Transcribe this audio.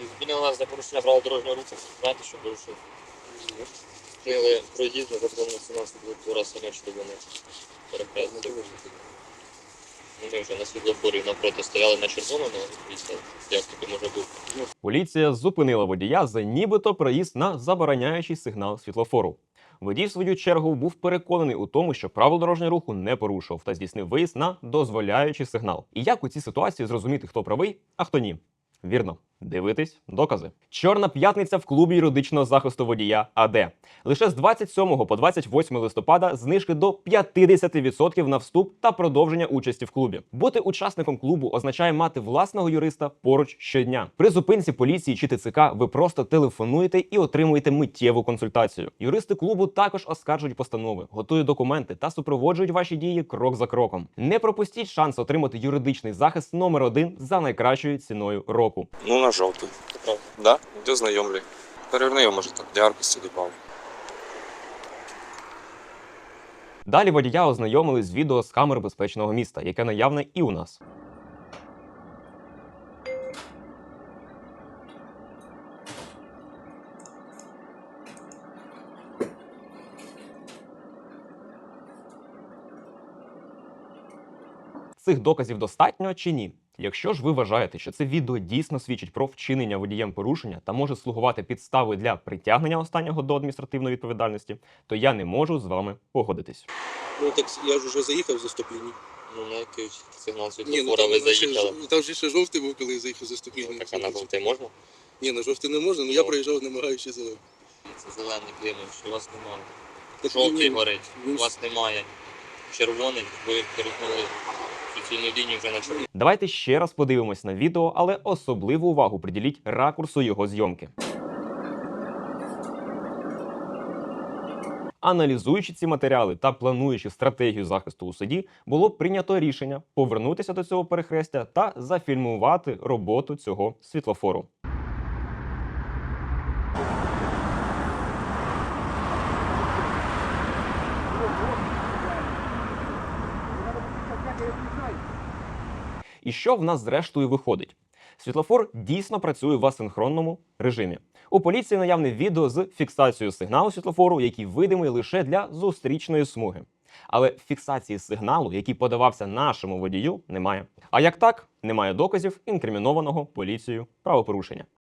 Зупинили нас за порушення правил дорожнього руху. Знаєте, що порушив? Вчинили проїзд на законну 17 культура самі що вони перехрестили. Ну, Ми вже на світлофорі навпроти стояли на червоному, після як таки може бути. Поліція зупинила водія за нібито проїзд на забороняючий сигнал світлофору. Водій, в свою чергу, був переконаний у тому, що правил дорожнього руху не порушив та здійснив виїзд на дозволяючий сигнал. І як у цій ситуації зрозуміти, хто правий, а хто ні? Вірно, дивитись докази. Чорна п'ятниця в клубі юридичного захисту водія АД. Лише з 27 по 28 листопада знижки до 50% на вступ та продовження участі в клубі. Бути учасником клубу означає мати власного юриста поруч щодня. При зупинці поліції чи ТЦК ви просто телефонуєте і отримуєте миттєву консультацію. Юристи клубу також оскаржують постанови, готують документи та супроводжують ваші дії крок за кроком. Не пропустіть шанс отримати юридичний захист номер один за найкращою ціною року. Ну, на жовтий. Да? Йди знайомлю. Переверни його, може так, для яркості додав. Далі водія ознайомили з відео з камер безпечного міста, яке наявне і у нас. Цих доказів достатньо чи ні? Якщо ж ви вважаєте, що це відео дійсно свідчить про вчинення водієм порушення та може слугувати підставою для притягнення останнього до адміністративної відповідальності, то я не можу з вами погодитись. Ну так я ж уже заїхав за стоп-лінію. Ну, на який сигнал Ні, ну світлофора ви заїхали? ж- там же ще жовтий був, коли я заїхав за стоп-лінію. Так, а на жовтий можна? Ні, на жовтий не можна, але я Ну. проїжджав намагаючи зелений. Це зелений климат, що у вас немає. Жовтий горить, ну, у вас немає. Червоний, ви перетнули Давайте ще раз подивимось на відео, але особливу увагу приділіть ракурсу його зйомки. Аналізуючи ці матеріали та плануючи стратегію захисту у суді, було прийнято рішення повернутися до цього перехрестя та зафільмувати роботу цього світлофору. І що в нас зрештою виходить? Світлофор дійсно працює в асинхронному режимі. У поліції наявне відео з фіксацією сигналу світлофору, який видимий лише для зустрічної смуги. Але фіксації сигналу, який подавався нашому водію, немає. А як так, немає доказів інкримінованого поліцією правопорушення.